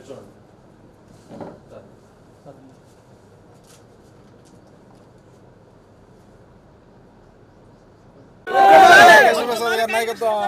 చూడండి సార్. కృష్ణప్రసాద్ గారి నాయకత్వం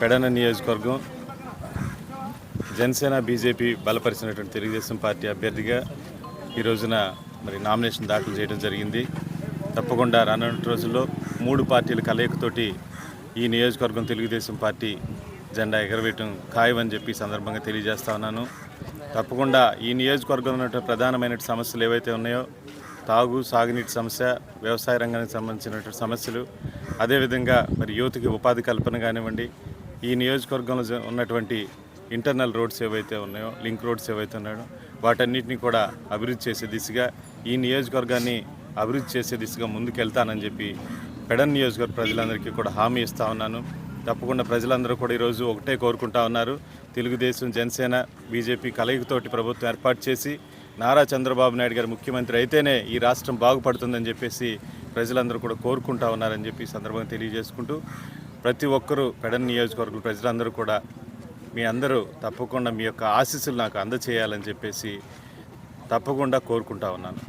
పెడన నియోజకవర్గం జనసేన బీజేపీ బలపరిచినటువంటి తెలుగుదేశం పార్టీ అభ్యర్థిగా ఈ రోజున మరి నామినేషన్ దాఖలు చేయడం జరిగింది. తప్పకుండా రానున్న రోజుల్లో మూడు పార్టీల కలయికతోటి ఈ నియోజకవర్గం తెలుగుదేశం పార్టీ జెండా ఎగరవేయటం ఖాయమని చెప్పి సందర్భంగా తెలియజేస్తా ఉన్నాను. తప్పకుండా ఈ నియోజకవర్గంలో ఉన్నటువంటి ప్రధానమైన సమస్యలు ఏవైతే ఉన్నాయో తాగు సాగునీటి సమస్య వ్యవసాయ రంగానికి సంబంధించినటువంటి సమస్యలు అదేవిధంగా మరి యువతకి ఉపాధి కల్పన కానివ్వండి ఈ నియోజకవర్గంలో ఉన్నటువంటి ఇంటర్నల్ రోడ్స్ ఏవైతే ఉన్నాయో లింక్ రోడ్స్ ఏవైతే ఉన్నాయో వాటన్నిటిని కూడా అభివృద్ధి చేసే దిశగా ఈ నియోజకవర్గాన్ని అభివృద్ధి చేసే దిశగా ముందుకెళ్తానని చెప్పి పెడన్ నియోజకవర్గ ప్రజలందరికీ కూడా హామీ ఇస్తా ఉన్నాను. తప్పకుండా ప్రజలందరూ కూడా ఈరోజు ఒకటే కోరుకుంటా ఉన్నారు. తెలుగుదేశం జనసేన బీజేపీ కలయికతోటి ప్రభుత్వం ఏర్పాటు చేసి నారా చంద్రబాబు నాయుడు గారు ముఖ్యమంత్రి అయితేనే ఈ రాష్ట్రం బాగుపడుతుందని చెప్పేసి ప్రజలందరూ కూడా కోరుకుంటా ఉన్నారని చెప్పి సందర్భంగా తెలియజేసుకుంటూ ప్రతి ఒక్కరూ పెడన్ నియోజకవర్గం ప్రజలందరూ కూడా మీ అందరూ తప్పకుండా మీ యొక్క ఆశీస్సులు నాకు అందచేయాలని చెప్పేసి తప్పకుండా కోరుకుంటా ఉన్నాను.